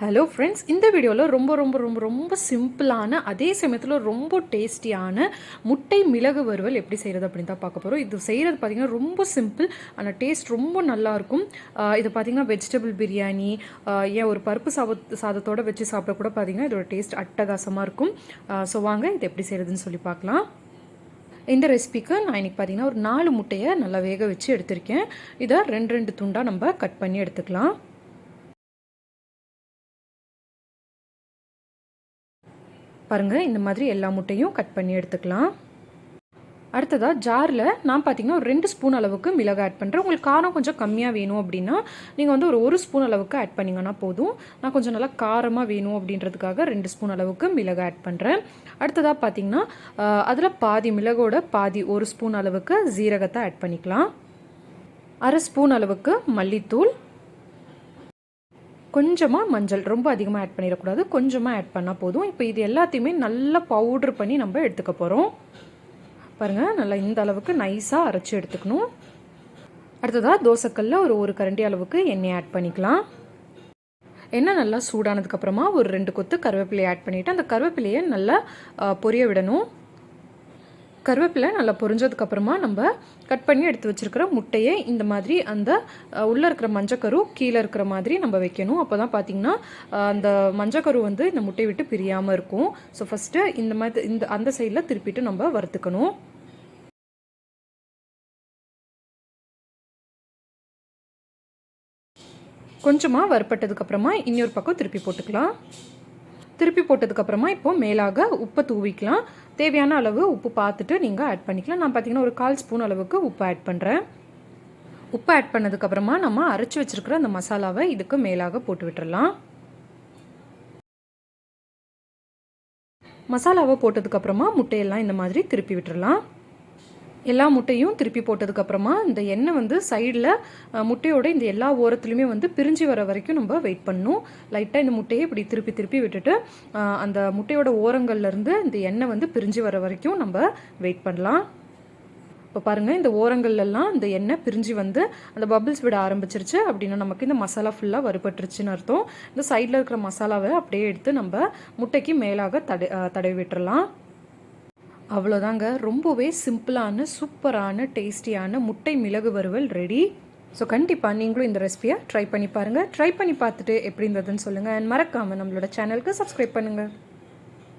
Hello friends இந்த வீடியோவில் ரொம்ப ரொம்ப ரொம்ப ரொம்ப சிம்பிளான அதே சமயத்தில் ரொம்ப டேஸ்டியான முட்டை மிளகு வறுவல் எப்படி செய்கிறது அப்படின்னு தான் பார்க்க போகிறோம் இது செய்கிறது பார்த்திங்கன்னா ரொம்ப சிம்பிள் ஆனால் டேஸ்ட் ரொம்ப நல்லாயிருக்கும் இது பார்த்திங்கன்னா வெஜிடபிள் பிரியாணி ஏன் ஒரு பருப்பு சாத சாதத்தோடு வச்சு சாப்பிட கூட பார்த்திங்கன்னா இதோட டேஸ்ட் அட்டகாசமாக இருக்கும். ஸோ வாங்க இது எப்படி செய்கிறதுன்னு சொல்லி பார்க்கலாம். இந்த ரெசிபிக்கு நான் இன்றைக்கி பார்த்தீங்கன்னா ஒரு நாலு முட்டையை நல்லா வேக வச்சு எடுத்திருக்கேன். இதை ரெண்டு ரெண்டு துண்டாக நம்ம கட் பண்ணி எடுத்துக்கலாம். பாருங்கள் இந்த மாதிரி எல்லா முட்டையும் கட் பண்ணி எடுத்துக்கலாம். அடுத்ததாக ஜாரில் நான் பார்த்தீங்கன்னா ஒரு ரெண்டு ஸ்பூன் அளவுக்கு மிளகு ஆட் பண்ணுறேன் உங்களுக்கு காரம் கொஞ்சம் கம்மியாக வேணும் அப்படின்னா நீங்கள் வந்து ஒரு ஒரு ஸ்பூன் அளவுக்கு ஆட் பண்ணிங்கன்னா போதும். நான் கொஞ்சம் நல்லா காரமாக வேணும் அப்படின்றதுக்காக ரெண்டு ஸ்பூன் அளவுக்கு மிளகு ஆட் பண்ணுறேன் அடுத்ததாக பார்த்தீங்கன்னா அதில் பாதி மிளகோட பாதி ஒரு ஸ்பூன் அளவுக்கு ஜீரகத்தை ஆட் பண்ணிக்கலாம். அரை ஸ்பூன் அளவுக்கு மல்லித்தூள். கொஞ்சமாக மஞ்சள் ரொம்ப அதிகமாக ஆட் பண்ணிடக்கூடாது. கொஞ்சமாக ஆட் பண்ணால் போதும். இப்போ இது எல்லாத்தையுமே நல்லா பவுட்ரு பண்ணி நம்ம எடுத்துக்க போகிறோம் பாருங்கள் நல்லா இந்த அளவுக்கு நைஸாக அரைச்சி எடுத்துக்கணும். அடுத்ததாக தோசைக்கல்லில் ஒரு ஒரு கரண்டி அளவுக்கு எண்ணெய் ஆட் பண்ணிக்கலாம். எண்ணெய் நல்லா சூடானதுக்கப்புறமா ஒரு ரெண்டு கொத்து கருவேப்பிலையை ஆட் பண்ணிவிட்டு அந்த கருவேப்பிலையை நல்லா பொரிய விடணும். கருவேப்பிலை நல்லா பொரிஞ்சதுக்கப்புறமா நம்ம கட் பண்ணி எடுத்து வச்சுருக்கிற முட்டையை இந்த மாதிரி அந்த உள்ளே இருக்கிற மஞ்சக்கரு கீழே இருக்கிற மாதிரி நம்ம வைக்கணும். அப்போ தான் பார்த்திங்கன்னா அந்த மஞ்சக்கரு வந்து இந்த முட்டையை விட்டு பிரியாமல் இருக்கும். ஸோ ஃபஸ்ட்டு இந்த மாதிரி இந்த அந்த சைடில் திருப்பிட்டு நம்ம வறுத்துக்கணும். கொஞ்சமாக வறுப்பட்டதுக்கப்புறமா இன்னொரு பக்கம் திருப்பி போட்டுக்கலாம். திருப்பி போட்டதுக்கப்புறமா இப்போது மேலாக உப்பை தூவிக்கலாம். தேவையான அளவு உப்பு பார்த்துட்டு நீங்கள் ஆட் பண்ணிக்கலாம். நான் பார்த்தீங்கன்னா ஒரு கால் ஸ்பூன் அளவுக்கு உப்பு ஆட் பண்ணுறேன் உப்பு ஆட் பண்ணதுக்கப்புறமா நம்ம அரைச்சி வச்சுருக்கிற அந்த மசாலாவை இதுக்கு மேலாக போட்டு விட்டுறலாம். மசாலாவை போட்டதுக்கப்புறமா முட்டையெல்லாம் இந்த மாதிரி திருப்பி விட்டுறலாம். எல்லா முட்டையும் திருப்பி போட்டதுக்கப்புறமா இந்த எண்ணெய் வந்து சைடில் முட்டையோட இந்த எல்லா ஓரத்துலையுமே வந்து பிரிஞ்சு வர வரைக்கும் நம்ம வெயிட் பண்ணணும் லைட்டாக இந்த முட்டையை இப்படி திருப்பி திருப்பி விட்டுட்டு அந்த முட்டையோட ஓரங்கள்லேருந்து இந்த எண்ணெய் வந்து பிரிஞ்சு வர வரைக்கும் நம்ம வெயிட் பண்ணலாம். இப்போ பாருங்கள் இந்த ஓரங்கள்லாம் இந்த எண்ணெய் பிரிஞ்சு வந்து அந்த பபிள்ஸ் விட ஆரம்பிச்சிருச்சு. அப்படின்னா நமக்கு இந்த மசாலா ஃபுல்லாக வறுபட்டுருச்சுன்னு அர்த்தம். இந்த சைடில் இருக்கிற மசாலாவை அப்படியே எடுத்து நம்ம முட்டைக்கு மேலாக தடை தடவி விட்டுறலாம். அவ்வளோதாங்க. ரொம்பவே சிம்பிளான சூப்பரான டேஸ்டியான முட்டை மிளகு வறுவல் ரெடி. ஸோ கண்டிப்பாக நீங்களும் இந்த ரெசிபியை ட்ரை பண்ணி பாருங்கள் ட்ரை பண்ணி பார்த்துட்டு எப்படி இருந்ததுன்னு சொல்லுங்கள் அண்ட் மறக்காமல் நம்மளோட சேனலுக்கு சப்ஸ்கிரைப் பண்ணுங்கள்